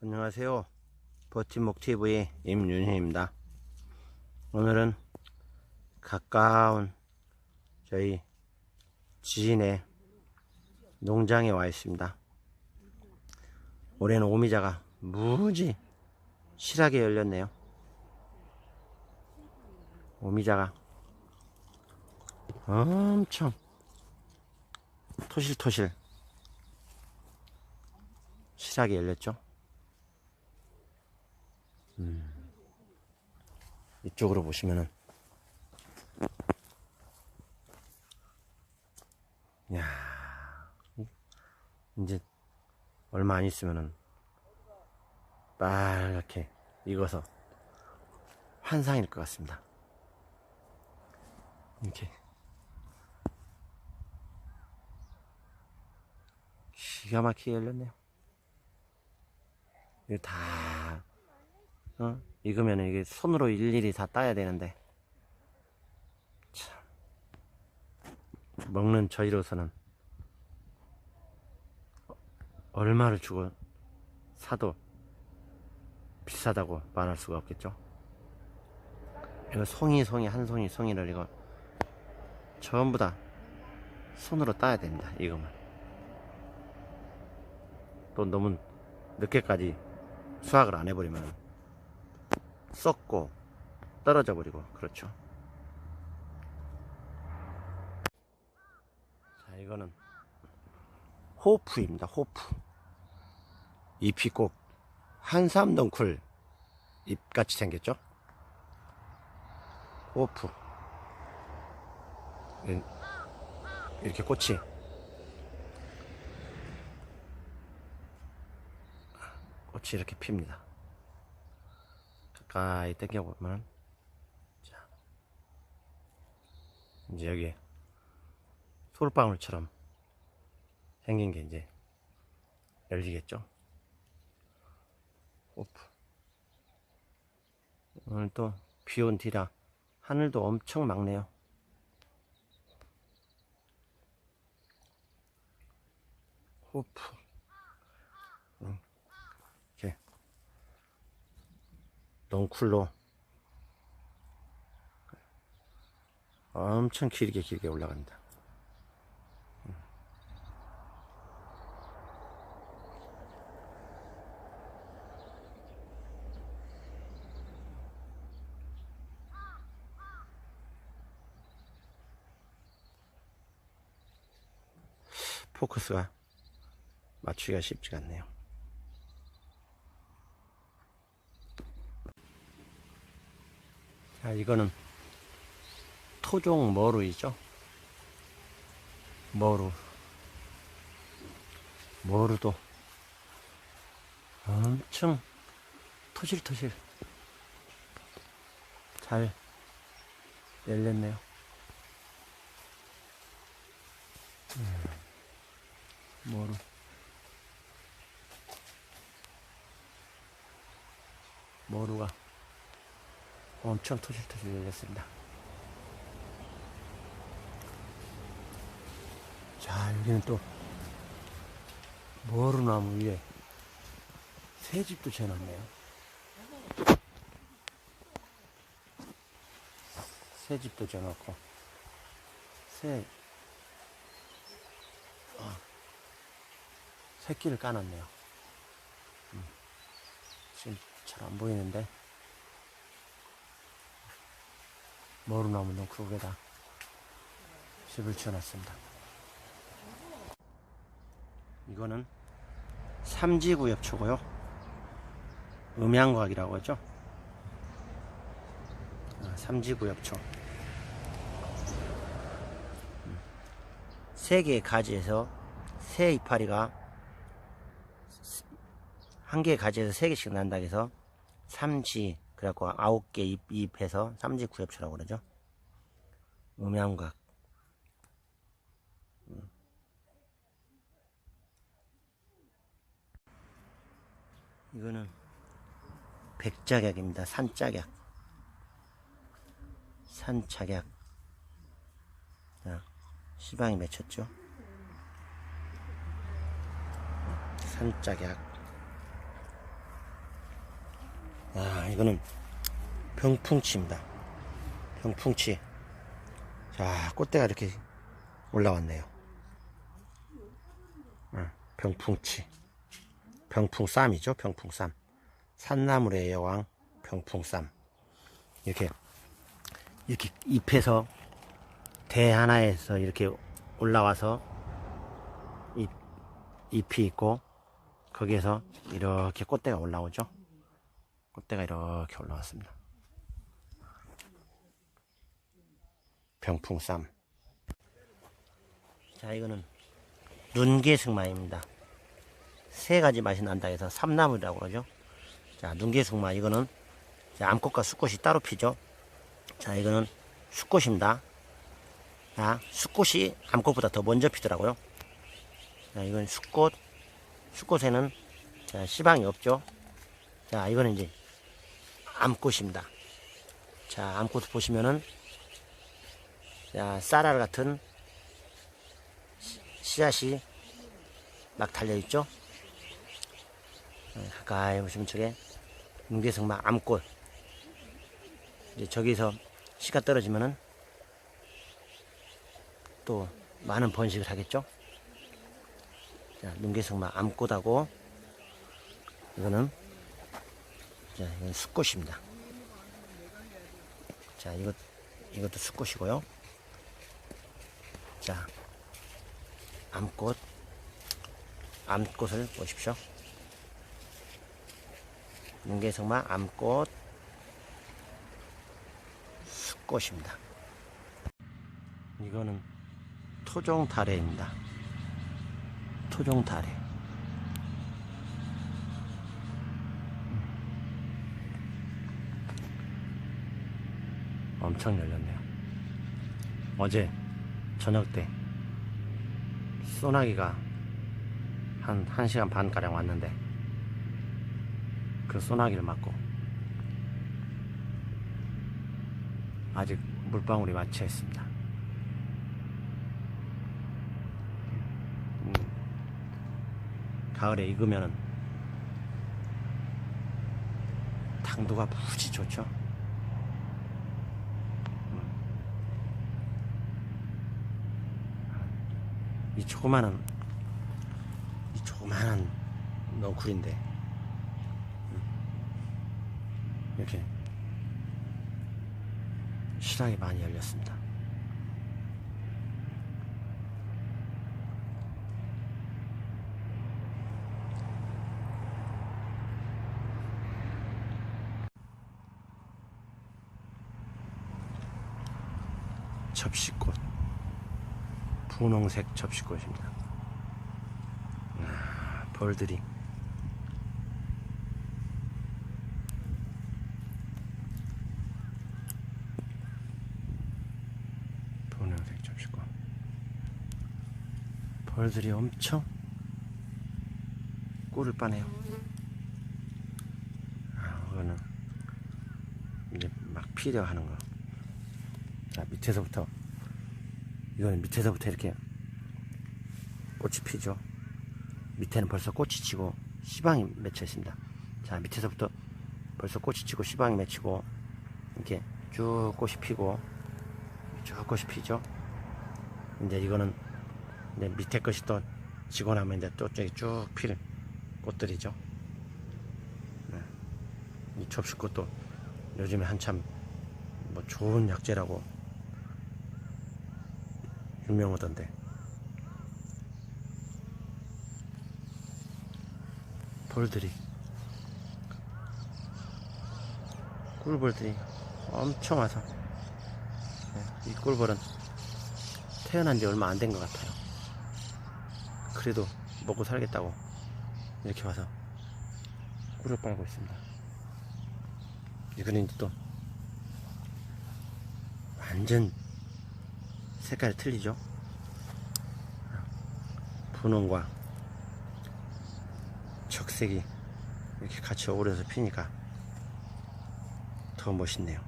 안녕하세요. 버팀목 TV의 임윤희입니다. 오늘은 가까운 저희 지인의 농장에 와 있습니다. 올해는 오미자가 무지 실하게 열렸네요. 오미자가 엄청 토실토실 실하게 열렸죠. 이쪽으로 보시면은 야 이제 얼마 안 있으면은 빨갛게 익어서 환상일 것 같습니다. 이렇게 기가 막히게 열렸네요. 이거 다 어? 익으면 이게 손으로 일일이 다 따야 되는데 참 먹는 저희로서는 얼마를 주고 사도 비싸다고 말할 수가 없겠죠. 이거 송이 송이 한 송이 송이를 이거 전부 다 손으로 따야 됩니다. 이거만 또 너무 늦게까지 수확을 안 해버리면 썩고 떨어져 버리고 그렇죠. 자 이거는 호프입니다. 호프 잎이 꼭 한삼 덩쿨 잎같이 생겼죠. 호프 이- 이렇게 꽃이 꽃이 이렇게 핍니다. 가까이 당겨보면 자. 이제 여기 솔방울처럼 생긴 게 이제 열리겠죠? 오프. 오늘 또 비 온 뒤라 하늘도 엄청 맑네요. 호프 응. 이렇게 넝쿨로 엄청 길게 길게 올라갑니다. 포커스가 맞추기가 쉽지가 않네요. 자, 이거는 토종 머루이죠. 머루. 머루도 엄청 토실토실 잘 열렸네요. 음, 머루. 머루가 엄청 토실토실 열렸습니다. 자, 여기는 또 머루나무 위에 새집도 지어놨네요. 새집도 지어놓고 새 어, 새끼를 까놨네요. 음, 지금 잘 안 보이는데 머루나무 넝쿨에다 집을 지어놨습니다. 이거는 삼지구엽초고요. 음양과학이라고 하죠. 아, 삼지구엽초. 음. 세 개의 가지에서 세 이파리가 한 개의 가지에서 세 개씩 난다 해서 삼지 그래갖고 아홉 개 잎, 잎에서 삼지구엽초라고 그러죠. 음양과학. 이거는 백작약입니다. 산작약. 산작약. 자, 시방이 맺혔죠. 산작약. 이거는 병풍치입니다. 병풍치. 자, 꽃대가 이렇게 올라왔네요. 어, 병풍치. 병풍쌈이죠, 병풍쌈. 산나물의 여왕, 병풍쌈. 이렇게, 이렇게 잎에서, 대 하나에서 이렇게 올라와서, 잎, 잎이 있고, 거기에서 이렇게 꽃대가 올라오죠. 꽃대가 이렇게 올라왔습니다. 병풍쌈. 자, 이거는 눈개승마입니다. 세 가지 맛이 난다 해서 삼나물이라고 그러죠. 자, 눈개승마 이거는 자, 암꽃과 숫꽃이 따로 피죠. 자, 이거는 숫꽃입니다. 자, 숫꽃이 암꽃보다 더 먼저 피더라고요. 자, 이건 숫꽃. 숫꽃에는 자, 시방이 없죠. 자, 이거는 이제 암꽃입니다. 자, 암꽃 보시면은 자, 쌀알 같은 시- 씨앗이 막 달려있죠? 네, 가까이 보시면 저게 문개성마 암꽃. 이제 저기서 씨가 떨어지면은 또 많은 번식을 하겠죠? 자, 눈개성마 암꽃하고 이거는 자, 이건 숫꽃입니다. 자, 이것 이것도 숫꽃이고요. 자, 암꽃, 암꽃을 보십시오. 문개성마 암꽃, 숫꽃입니다. 이거는 토종 다래입니다. 토종 다래. 엄청 열렸네요. 어제 저녁 때 소나기가 한 1시간 반가량 왔는데 그 소나기를 맞고 아직 물방울이 맞춰 있습니다. 음, 가을에 익으면은 당도가 무지 좋죠. 이 조그마한 이 조그마한 넝쿨인데 음, 이렇게 실하게 많이 열렸습니다. 접시꽃 분홍색 접시꽃입니다. 아, 벌들이 분홍색 접시꽃 벌들이 엄청 꿀을 빠네요. 아, 이거는 이제 막 피려 하는 거. 자 밑에서부터 이거는 밑에서부터 이렇게 꽃이 피죠. 밑에는 벌써 꽃이 치고 시방이 맺혀 있습니다. 자, 밑에서부터 벌써 꽃이 치고 시방이 맺히고 이렇게 쭉 꽃이 피고 쭉 꽃이 피죠. 이제 이거는 이제 밑에 것이 또 지고 나면 이제 또 저기 쭉 필 꽃들이죠. 네. 이 접시꽃도 요즘에 한참 뭐 좋은 약재라고 유명하던데. 벌들이 꿀벌들이 엄청 와서 네, 이 꿀벌은 태어난 지 얼마 안 된 것 같아요. 그래도 먹고 살겠다고 이렇게 와서 꿀을 빨고 있습니다. 이거는 이제 또 완전 색깔이 틀리죠? 분홍과 적색이 이렇게 같이 어우러서 피니까 더 멋있네요.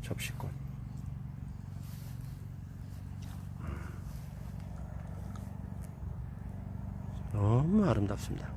접시꽃. 너무 아름답습니다.